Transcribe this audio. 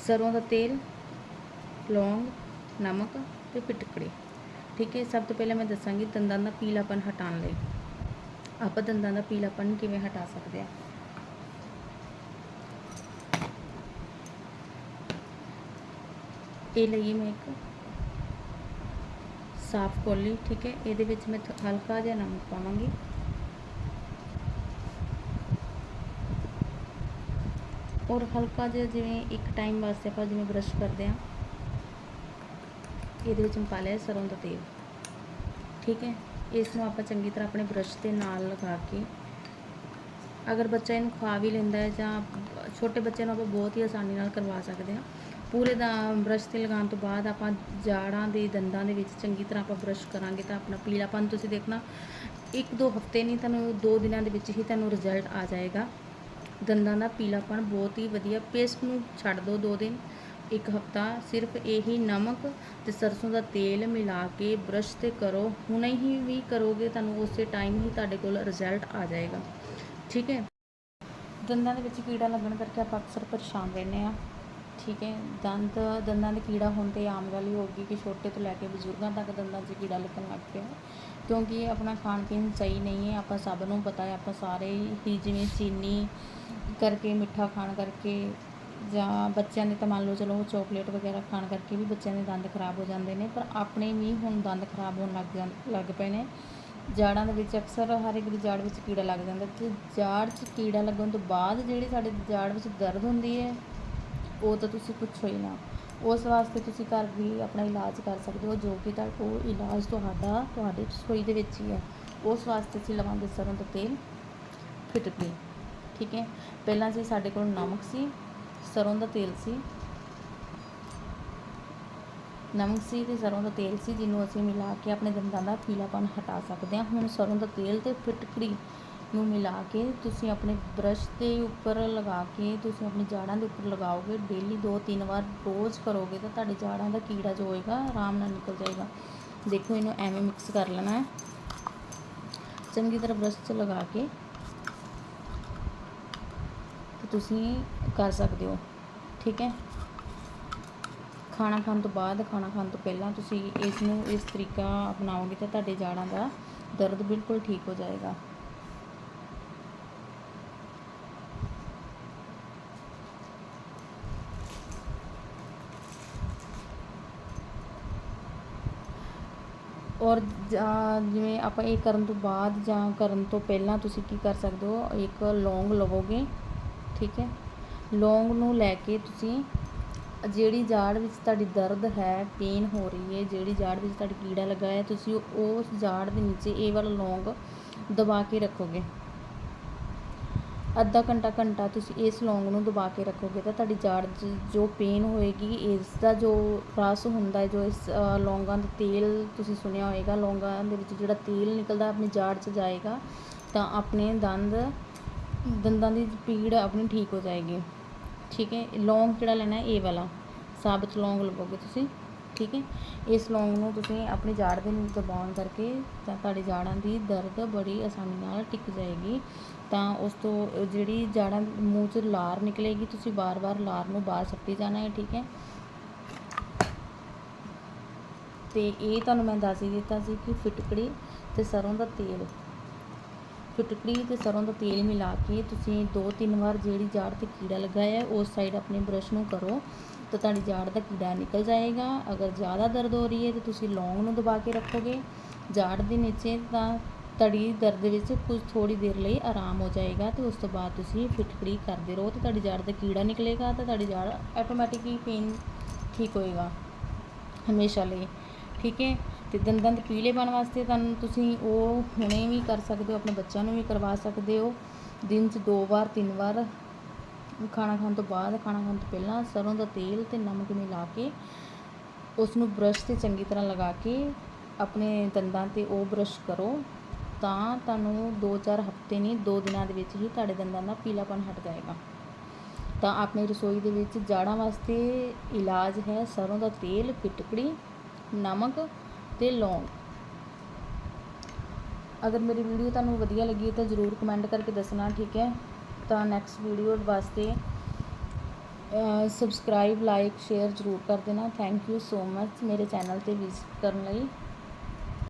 ਸਰੋਂ ਦਾ ਤੇਲ, ਲੌਂਗ, ਨਮਕ ਤੇ ਪਿਟਕੜੇ। ਠੀਕ ਹੈ, ਸਭ ਤੋਂ ਪਹਿਲਾਂ ਮੈਂ ਦੱਸਾਂਗੀ ਦੰਦਾਂ ਦਾ ਪੀਲਾਪਨ ਹਟਾਉਣ ਲਈ। ਆਪਾਂ ਦੰਦਾਂ ਦਾ ਪੀਲਾਪਨ ਕਿਵੇਂ ਹਟਾ ਸਕਦੇ ਆ ਇਹ ਲਈਏ ਮੈਂ ਇੱਕ ਸਾਫ਼ ਕੋਲੀ, ਠੀਕ ਹੈ, ਇਹਦੇ ਵਿੱਚ ਮੈਂ ਹਲਕਾ ਜਿਹਾ ਨਮਕ ਪਾਵਾਂਗੀ। ਔਰ ਹਲਕਾ ਜਿਹਾ ਜਿਵੇਂ ਇੱਕ ਟਾਈਮ ਵਾਸਤੇ ਆਪਾਂ ਜਿਵੇਂ ਬਰਸ਼ ਕਰਦੇ ਆ ਇਹਦੇ ਵਿੱਚ ਮੈਂ ਪਾ ਲਿਆ ਸਰੋਂ ਦਾ ਤੇਲ। ਠੀਕ ਹੈ? ਇਸ ਨੂੰ ਆਪਾਂ ਚੰਗੀ ਤਰ੍ਹਾਂ ਆਪਣੇ ਬਰਸ਼ ਦੇ ਨਾਲ ਲਗਾ ਕੇ ਅਗਰ ਬੱਚਾ ਇਹਨੂੰ ਖਾ ਵੀ ਲੈਂਦਾ ਹੈ ਜਾਂ ਛੋਟੇ ਬੱਚੇ ਨੂੰ ਆਪਾਂ ਬਹੁਤ ਹੀ ਆਸਾਨੀ ਨਾਲ ਕਰਵਾ ਸਕਦੇ ਹਾਂ। ਪੂਰੇ ਦਾ ਬਰਸ਼ ਤੇ ਲਗਾਉਣ ਤੋਂ ਬਾਅਦ ਆਪਾਂ ਜਾੜਾਂ ਦੇ, ਦੰਦਾਂ ਦੇ ਵਿੱਚ ਚੰਗੀ ਤਰ੍ਹਾਂ ਆਪਾਂ ਬਰਸ਼ ਕਰਾਂਗੇ ਤਾਂ ਆਪਣਾ ਪੀਲਾਪਨ ਤੁਸੀਂ ਦੇਖਣਾ, ਇੱਕ ਦੋ ਹਫ਼ਤੇ ਨਹੀਂ, ਤੁਹਾਨੂੰ ਦੋ ਦਿਨਾਂ ਦੇ ਵਿੱਚ ਹੀ ਤੁਹਾਨੂੰ ਰਿਜ਼ਲਟ ਆ ਜਾਏਗਾ। ਦੰਦਾਂ ਦਾ ਪੀਲਾਪਨ ਬਹੁਤ ਹੀ ਵਧੀਆ। ਪੇਸਟ ਨੂੰ ਛੱਡ ਦਿਓ ਦੋ ਦਿਨ, ਇੱਕ ਹਫ਼ਤਾ। ਸਿਰਫ ਇਹੀ ਨਮਕ ਤੇ ਸਰਸੋਂ ਦਾ ਤੇਲ ਮਿਲਾ ਕੇ ਬਰਸ਼ ਤੇ ਕਰੋ। ਹੁਣੇ ਹੀ ਵੀ ਕਰੋਗੇ ਤੁਹਾਨੂੰ ਉਸੇ ਟਾਈਮ ਹੀ ਤੁਹਾਡੇ ਕੋਲ ਰਿਜ਼ਲਟ ਆ ਜਾਏਗਾ। ਠੀਕ ਹੈ? ਦੰਦਾਂ ਦੇ ਵਿੱਚ ਕੀੜਾ ਲੱਗਣ ਕਰਕੇ ਆਪਾਂ ਅਕਸਰ ਪਰੇਸ਼ਾਨ ਰਹਿੰਦੇ ਆ ਠੀਕ ਹੈ? ਦੰਦ, ਦੰਦਾਂ ਦੇ ਕੀੜਾ ਹੋਣ ਤੇ ਆਮ ਗੱਲ ਹੀ ਹੋ ਕਿ ਛੋਟੇ ਤੋਂ ਲੈ ਕੇ ਬਜ਼ੁਰਗਾਂ ਤੱਕ ਦੰਦਾਂ 'ਚ ਕੀੜਾ ਲੱਗਣ ਲੱਗ ਪਿਆ। ਕਿਉਂਕਿ ਆਪਣਾ ਖਾਣ ਪੀਣ ਸਹੀ ਨਹੀਂ ਹੈ। ਆਪਾਂ ਸਭ ਨੂੰ ਪਤਾ ਹੈ, ਆਪਾਂ ਸਾਰੇ ਹੀ ਜਿਵੇਂ ਚੀਨੀ ਕਰਕੇ, ਮਿੱਠਾ ਖਾਣ ਕਰਕੇ ਜਾਂ ਬੱਚਿਆਂ ਦੇ ਤਾਂ ਮੰਨ ਲਓ ਚਲੋ ਚੋਕਲੇਟ ਵਗੈਰਾ ਖਾਣ ਕਰਕੇ ਵੀ ਬੱਚਿਆਂ ਦੇ ਦੰਦ ਖਰਾਬ ਹੋ ਜਾਂਦੇ ਨੇ, ਪਰ ਆਪਣੇ ਵੀ ਹੁਣ ਦੰਦ ਖਰਾਬ ਹੋਣ ਲੱਗ ਜਾਂ, ਲੱਗ ਪਏ ਨੇ। ਜਾੜਾਂ ਦੇ ਵਿੱਚ ਅਕਸਰ ਹਰ ਇੱਕ ਦੀ ਜਾੜ ਵਿੱਚ ਕੀੜਾ ਲੱਗ ਜਾਂਦਾ ਤੇ ਜਾੜ 'ਚ ਕੀੜਾ ਲੱਗਣ ਤੋਂ ਬਾਅਦ ਜਿਹੜੀ ਸਾਡੇ ਜਾੜ ਵਿੱਚ ਦਰਦ ਹੁੰਦੀ ਹੈ, ਉਹ ਤਾਂ ਤੁਸੀਂ ਪੁੱਛੋ ਹੀ ਨਾ। ਉਸ ਵਾਸਤੇ ਤੁਸੀਂ ਘਰ ਵੀ ਆਪਣਾ ਇਲਾਜ ਕਰ ਸਕਦੇ ਹੋ, ਜੋ ਕਿ ਤਾਂ ਉਹ ਇਲਾਜ ਤੁਹਾਡਾ, ਤੁਹਾਡੇ ਰਸੋਈ ਦੇ ਵਿੱਚ ਹੀ ਹੈ। ਉਸ ਵਾਸਤੇ ਅਸੀਂ ਲਵਾਂਗੇ ਸਰੋਂ ਦਾ ਤੇਲ ਫਿਟਕਰੀ ਠੀਕ ਹੈ। ਪਹਿਲਾਂ ਜੀ ਸਾਡੇ ਕੋਲ ਨਮਕ ਸੀ, ਸਰੋਂ ਦਾ ਤੇਲ ਸੀ। ਨਮਕ ਸੀ ਤੇ ਸਰੋਂ ਦਾ ਤੇਲ ਸੀ ਜਿਹਨੂੰ ਅਸੀਂ ਮਿਲਾ ਕੇ ਆਪਣੇ ਦੰਦਾਂ ਦਾ ਪੀਲਾਪਨ ਹਟਾ ਸਕਦੇ ਹਾਂ। ਹੁਣ ਸਰੋਂ ਦਾ ਤੇਲ ਤੇ ਫਿਟਕੜੀ ਨੂੰ ਮਿਲਾ ਕੇ ਤੁਸੀਂ ਆਪਣੇ ਬ੍ਰਸ਼ ਦੇ ਉੱਪਰ ਲਗਾ ਕੇ ਤੁਸੀਂ ਆਪਣੀ ਜਾੜਾਂ ਦੇ ਉੱਪਰ ਲਗਾਓਗੇ। ਡੇਲੀ ਦੋ ਤਿੰਨ ਵਾਰ ਰੋਜ਼ ਕਰੋਗੇ ਤਾਂ ਤੁਹਾਡੀ ਜਾੜਾਂ ਦਾ ਕੀੜਾ ਜੋ ਹੋਏਗਾ ਆਰਾਮ ਨਾਲ ਨਿਕਲ ਜਾਏਗਾ। ਦੇਖੋ ਇਹਨੂੰ ਐਵੇਂ ਮਿਕਸ ਕਰ ਲੈਣਾ ਹੈ। ਚੰਗੀ ਤਰ੍ਹਾਂ ਬ੍ਰਸ਼ 'ਚ ਲਗਾ ਕੇ ਤੁਸੀਂ ਕਰ ਸਕਦੇ ਹੋ, ਠੀਕ ਹੈ? ਖਾਣਾ ਖਾਣ ਤੋਂ ਬਾਅਦ, ਖਾਣਾ ਖਾਣ ਤੋਂ ਪਹਿਲਾਂ ਤੁਸੀਂ ਇਸ ਨੂੰ ਇਸ ਤਰੀਕਾ ਅਪਣਾਓਗੇ ਤਾਂ ਤੁਹਾਡੇ ਜਾੜਾਂ ਦਾ ਦਰਦ ਬਿਲਕੁਲ ਠੀਕ ਹੋ ਜਾਏਗਾ। ਔਰ ਜਾਂ ਜਿਵੇਂ ਆਪਾਂ ਇਹ ਕਰਨ ਤੋਂ ਬਾਅਦ ਜਾਂ ਕਰਨ ਤੋਂ ਪਹਿਲਾਂ ਤੁਸੀਂ ਕੀ ਕਰ ਸਕਦੇ ਹੋ, ਇੱਕ ਲੌਂਗ ਲਵੋਗੇ। ਠੀਕ ਹੈ? ਲੌਂਗ ਨੂੰ ਲੈ ਕੇ ਤੁਸੀਂ, ਜਿਹੜੀ ਜਾੜ ਵਿੱਚ ਤੁਹਾਡੀ ਦਰਦ ਹੈ ਪੇਨ ਹੋ ਰਹੀ ਹੈ, ਜਿਹੜੀ ਜਾੜ ਵਿੱਚ ਤੁਹਾਡੀ ਕੀੜਾ ਲੱਗਾ ਹੈ ਤੁਸੀਂ ਉਸ ਜਾੜ ਦੇ ਨੀਚੇ ਇਹ ਵਾਲਾ ਲੌਂਗ ਦਬਾ ਕੇ ਰੱਖੋਗੇ। ਅੱਧਾ ਘੰਟਾ ਘੰਟਾ ਤੁਸੀਂ ਇਸ ਲੌਂਗ ਨੂੰ ਦਬਾ ਕੇ ਰੱਖੋਗੇ ਤਾਂ ਤੁਹਾਡੀ ਜਾੜ 'ਚ ਜੋ ਪੇਨ ਹੋਏਗੀ, ਇਸ ਦਾ ਜੋ ਰਸ ਹੁੰਦਾ ਹੈ ਜੋ ਇਸ ਲੌਂਗਾਂ ਦਾ ਤੇਲ ਤੁਸੀਂ ਸੁਣਿਆ ਹੋਏਗਾ, ਲੌਂਗਾਂ ਦੇ ਵਿੱਚ ਜਿਹੜਾ ਤੇਲ ਨਿਕਲਦਾ, ਆਪਣੀ ਜਾੜ 'ਚ ਜਾਏਗਾ, ਤਾਂ ਆਪਣੇ ਦੰਦ ਦੰਦਾਂ ਦੀ ਪੀੜ ਆਪਣੀ ਠੀਕ ਹੋ ਜਾਏਗੀ। ਠੀਕ ਹੈ? ਲੌਂਗ ਕਿਹੜਾ ਲੈਣਾ ਹੈ, ਇਹ ਵਾਲਾ। ਸਾਬਤ ਲੌਂਗ ਲਵੋਗੇ ਤੁਸੀਂ। ਠੀਕ ਹੈ? ਇਸ ਲੌਂਗ ਨੂੰ ਤੁਸੀਂ ਆਪਣੀ ਜਾੜ ਦੇ ਨੂੰ ਦਬਾਉਣ ਕਰਕੇ ਤਾਂ ਤੁਹਾਡੀ ਜਾੜਾਂ ਦੀ ਦਰਦ ਬੜੀ ਆਸਾਨੀ ਨਾਲ ਟਿਕ ਜਾਏਗੀ। ਤਾਂ ਉਸ ਤੋਂ ਜਿਹੜੀ ਜਾੜਾਂ ਮੂੰਹ 'ਚ ਲਾਰ ਨਿਕਲੇਗੀ, ਤੁਸੀਂ ਬਾਰ-ਬਾਰ ਲਾਰ ਨੂੰ ਬਾਹਰ ਸੁੱਟੀ ਜਾਣਾ ਹੈ, ਠੀਕ ਹੈ? ਤੇ ਇਹ ਤੁਹਾਨੂੰ ਮੈਂ ਦੱਸ ਹੀ ਦਿੱਤਾ ਸੀ ਕਿ ਫਿਟਕੜੀ ਤੇ ਸਰੋਂ ਦਾ ਤੇਲ ਫਿਟਕੜੀ ਤੇ ਸਰੋਂ ਦਾ ਤੇਲ ਮਿਲਾ ਕੇ ਤੁਸੀਂ ਦੋ ਤਿੰਨ ਵਾਰ ਜਿਹੜੀ ਜਾੜ ਤੇ ਕੀੜਾ ਲੱਗਾ ਹੈ, ਉਸ ਸਾਈਡ ਆਪਣੇ ਬ੍ਰਸ਼ ਨੂੰ ਕਰੋ ਤਾਂ ਤੁਹਾਡੀ ਜਾੜ ਦਾ ਕੀੜਾ ਨਿਕਲ ਜਾਏਗਾ। ਅਗਰ ਜ਼ਿਆਦਾ ਦਰਦ ਹੋ ਰਹੀ ਹੈ ਤਾਂ ਤੁਸੀਂ ਲੌਂਗ ਨੂੰ ਦਬਾ ਕੇ ਰੱਖੋਗੇ। ਜਾੜ ਦੇ ਨੀਚੇ ਤਾਂ ਤੁਹਾਡੀ ਦਰਦ ਵਿੱਚ ਕੁਝ ਥੋੜੀ ਦੇਰ ਲਈ ਆਰਾਮ ਹੋ ਜਾਏਗਾ ਤੇ ਉਸ ਤੋਂ ਬਾਅਦ ਤੁਸੀਂ ਫਿਟਕੜੀ ਕਰਦੇ ਰਹੋ ਤੇ ਤੁਹਾਡੀ ਜਾੜ ਦਾ ਕੀੜਾ ਨਿਕਲੇਗਾ ਤਾਂ ਤੁਹਾਡੀ ਜਾੜ ਆਟੋਮੈਟਿਕਲੀ ਪੇਨ ਠੀਕ ਹੋਏਗਾ ਹਮੇਸ਼ਾ ਲਈ, ਠੀਕ ਹੈ? ਤੇ ਦੰਦਾਂ ਦੇ ਪੀਲੇ ਪੀਲੇਪਨ ਵਾਸਤੇ ਤੁਹਾਨੂੰ ਤੁਸੀਂ ਉਹ ਹੁਣੇ ਵੀ ਕਰ ਸਕਦੇ ਹੋ, ਆਪਣੇ ਬੱਚਿਆਂ ਨੂੰ ਵੀ ਕਰਵਾ ਸਕਦੇ ਹੋ। ਦਿਨ 'ਚ ਦੋ ਵਾਰ, ਤਿੰਨ ਵਾਰ ਖਾਣਾ ਖਾਣ ਤੋਂ ਬਾਅਦ, ਖਾਣਾ ਖਾਣ ਤੋਂ ਪਹਿਲਾਂ ਸਰੋਂ ਦਾ ਤੇਲ ਤੇ ਨਮਕ ਮਿਲਾ ਕੇ ਉਸ ਨੂੰ ਬ੍ਰਸ਼ ਤੇ ਚੰਗੀ ਤਰ੍ਹਾਂ ਲਗਾ ਕੇ ਆਪਣੇ ਦੰਦਾਂ ਤੇ ਉਹ ਬ੍ਰਸ਼ ਕਰੋ। ਤਾਂ ਤੁਹਾਨੂੰ 2-4 ਹਫ਼ਤੇ ਨਹੀਂ 2 ਦਿਨਾਂ ਦੇ ਵਿੱਚ ਹੀ ਤੁਹਾਡੇ ਦੰਦਾਂ ਦਾ ਪੀਲਾਪਨ ਹਟ ਜਾਏਗਾ। ਤਾਂ ਆਪਣੀ ਰਸੋਈ ਦੇ ਵਿੱਚ ਜਾੜਾਂ ਵਾਸਤੇ ਇਲਾਜ ਹੈ ਸਰੋਂ ਦਾ ਤੇਲ ਫਿਟਕੜੀ ਨਮਕ ਤੇ ਲੌਂਗ ਅਗਰ ਮੇਰੀ ਵੀਡੀਓ ਤੁਹਾਨੂੰ ਵਧੀਆ ਲੱਗੀ ਤਾਂ ਜ਼ਰੂਰ ਕਮੈਂਟ ਕਰਕੇ ਦੱਸਣਾ, ਠੀਕ ਹੈ? ਤਾਂ ਨੈਕਸਟ ਵੀਡੀਓ ਵਾਸਤੇ ਸਬਸਕ੍ਰਾਈਬ ਲਾਈਕ ਸ਼ੇਅਰ ਜ਼ਰੂਰ ਕਰ ਦੇਣਾ। ਥੈਂਕ ਯੂ ਸੋ ਮਚ ਮੇਰੇ ਚੈਨਲ ਤੇ ਵਿਜ਼ਿਟ ਕਰਨ ਲਈ।